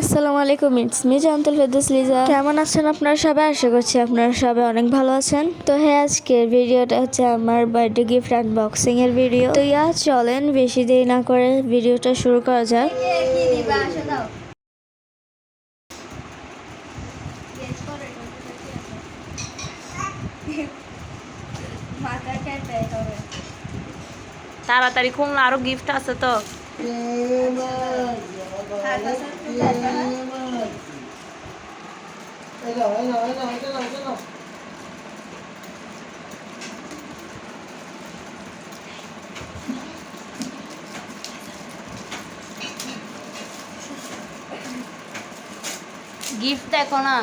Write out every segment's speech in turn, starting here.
আসসালামু আলাইকুম। It's me Jannatul Ferdous Liza কেমন আছেন আপনারা সবাই? আশা করছি আপনারা সবাই অনেক ভালো আছেন। তো হ্যাঁ আজকের ভিডিওটা হচ্ছে আমার বার্থডে গিফট আনবক্সিং এর ভিডিও তো ইয়া চলেন বেশি দেরি না করে ভিডিওটা শুরু করা যাক। কি দিবা আসো দাও মাথা কেটে হবে তাড়াতাড়ি খুলনা আরও গিফট আছে তো। গিফট দেখো না?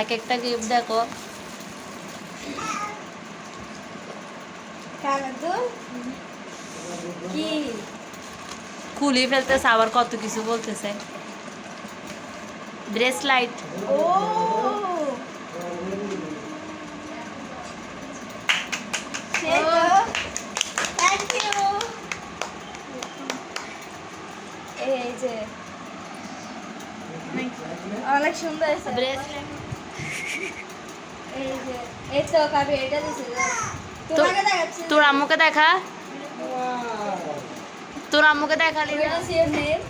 এক একটা গিফট দেখো। কি? খুলি ফেলতেছে আবার কত কিছু বলতেছে। ব্রেসলাইট ও! এই যে। অনেক সুন্দর এই যে এই তো কাবি এটা দিছে তোর আম্মুকে দেখা? তোর আম্মুকে দেখালি না? Name?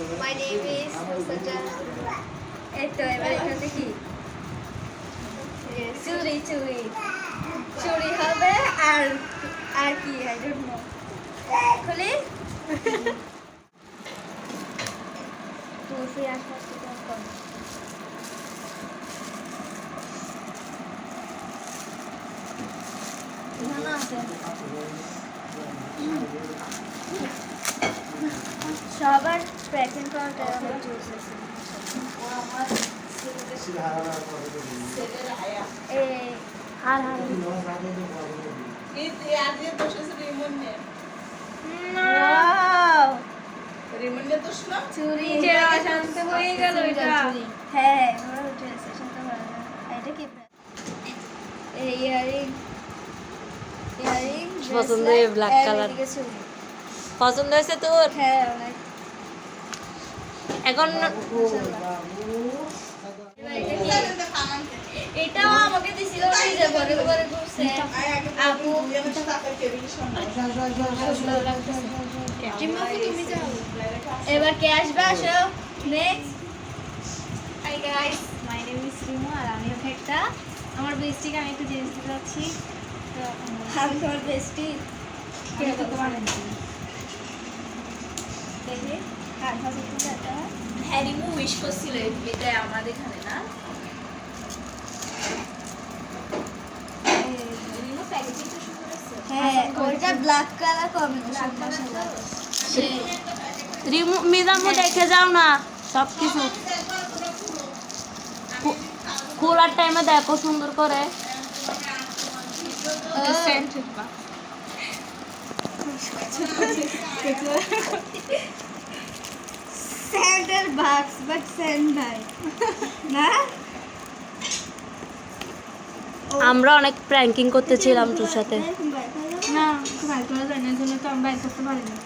Is Saja. এই তো এবার এটা দেখি চুরি চুরি। চুরি হবে আর আর কি আই ডোন্ট নো খুলি? তুলসী আশপাশ কম এখানে আছে। সবার প্যাকিং হয়ে গেল এটা। ওরা উঠে এসে শান্ত গেল। এটা কি এই ইয়ারিং। ইয়ারিং পছন্দ হয়েছে তোর? হ্যাঁ এখন এটাও আমাকে দিছিল ঘরে ঘরে ঘুরছে। আপু। এবার কে আসবে আসো? Next hi guys my name is Rimu আর আমি হচ্ছে একটা। আমার বেস্টিকে আমি একটু জিনিস দিতে যাচ্ছি। আমি তোমার বেস্টি দেখি। হ্যারিমু উইশ করছিল এটা আমাদের এখানে না? হ্যাঁ ওইটা ব্ল্যাক কালার কম্বিনেশন মিজামু দেখে যাও না সব কিছু খোলার টাইমে দেখো সুন্দর করে। বাক্স বাট স্যান্ড নাই না? আমরা অনেক প্র্যাঙ্কিং করতেছিলাম তোর সাথে। না বাইর করা যায় না এই জন্য তো আমি বাইর করতে পারি না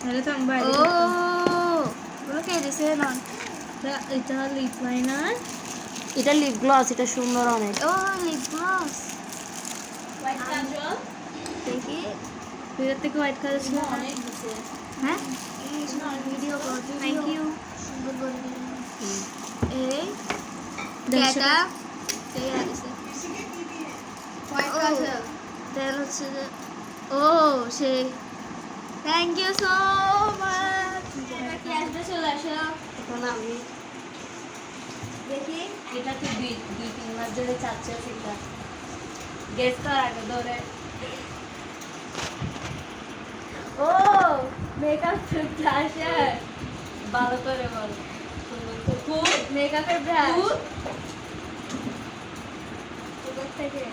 তাহলে তো আমি বাইরে ও। ওকে দিছে না? এটা- লিপ লাইনার এটা লিপ গ্লস এটা সুন্দর অনেক। ও লিপ গ্লস দেখি। এটার থেকে হোয়াইট কালার ছিল হ্যাঁ? ভিডিও কর থ্যাংক ইউ সুন্দর করে এই এটা এই আছে ও সেই থ্যাংক ইউ সো মাচ কি আসবে চলে আসো এখন আমি দেখি এটা তো দুই দুই তিন মাস ধরে চাচ্ছে সেটা। গেস কর আগে ধরে। ও মেকআপ ভালো করে বল। খুব মেকআপের ব্রাশ থেকে।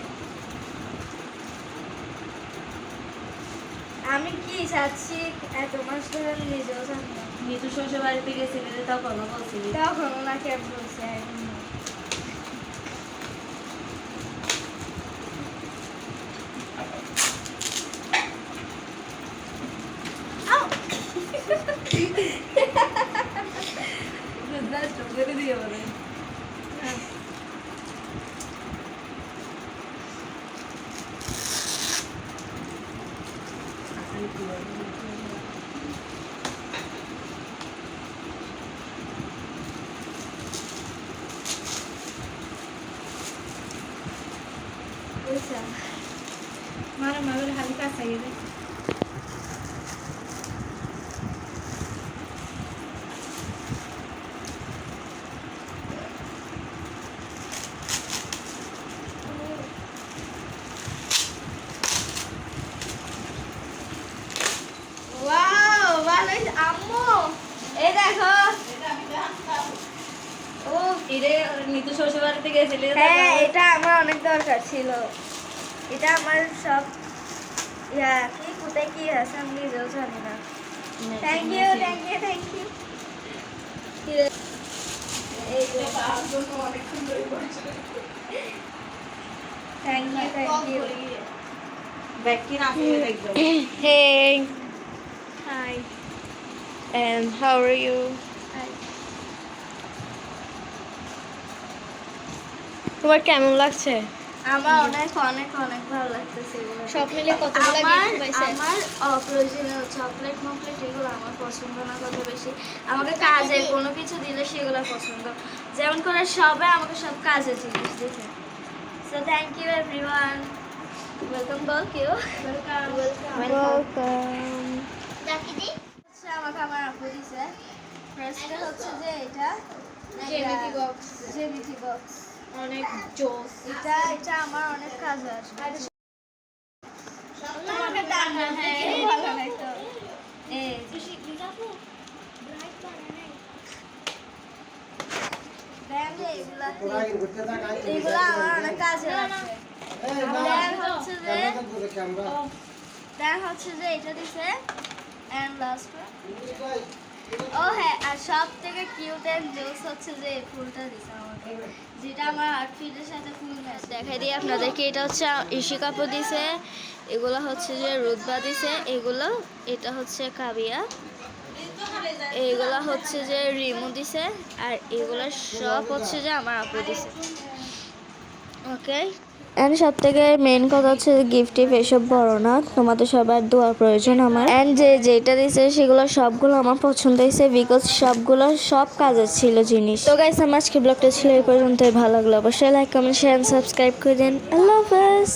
আমি কি চাচ্ছি? এত মাস ধরে আমি নিজেও জানি না। মিতু শ্বশুর বাড়িতে গেছিলে তখনও বলছিলি। তখন ওনাকে বলছে। you. know, ওয়াও আম্মু এই দেখো। ও কিরে নিতু শ্বশুর বাড়িতে গেছিলি? হ্যাঁ এটা আমার অনেক দরকার ছিল। এটা আমার সব ইয়া কি কোথায় কি আছে আমি নিজেও জানি না। Thank you thank you thank you এই thank you thank you bag কি আসলে দেখব। Hi and how are you? তোমার কেমন লাগছে? আমার অনেক অনেক অনেক ভালো লাগতেছে সব মিলে কতগুলো আমার gift পাইছে? আমার অপ্রয়োজনীয় চকলেট মকলেট এগুলো আমার পছন্দ না কত বেশি। আমাকে কাজের কোনো কিছু দিলে সেগুলো পছন্দ। যেমন করে সবাই আমাকে সব কাজের জিনিস দিতে so thank you everyone welcome বল কেউ ওয়েলকাম ওয়েলকাম হচ্ছে আমাকে আমার আপু দিছে ফার্স্টে হচ্ছে যে এটা? Geometry box. জেমিটি বক্স অনেক জোস। এটা এটা আমার অনেক কাজে আসবে তোমাকে দাম না হ্যাঁ। ভালো নাই। তো এই দেন এগুলা আমার অনেক কাজে লাগবে হচ্ছে যে হচ্ছে যে এটা দিছে। এন্ড লাস্ট আর সব থেকে কিউট এন্ড জোস হচ্ছে যে ফুলটা দিছে আমাকে। যেটা আমার আউটফিটের সাথে ফুল দেখাই দিই আপনাদেরকে এটা হচ্ছে ইশি কাপড় দিছে, এগুলো হচ্ছে যে রুদবা দিছে, এগুলো, এটা হচ্ছে কাবিয়া। এগুলো হচ্ছে যে রিমু দিছে, আর এগুলো সব হচ্ছে যে আমার আপু দিছে। ওকে অ্যান্ড সব থেকে মেন কথা হচ্ছে গিফট টিফ এসব বড় না, তোমাদের সবার দোয়ার প্রয়োজন আমার। অ্যান্ড যে যেটা দিয়েছে সেগুলো সবগুলো আমার পছন্দ হয়েছে বিকজ সবগুলো সব কাজের ছিল জিনিস। তো গাইস আমার আজকে ব্লগটা ছিল এই পর্যন্তই। ভালো লাগল অবশ্যই লাইক কমেন্ট শেয়ার সাবস্ক্রাইব করে দিন। আল্লাহ হাফেজ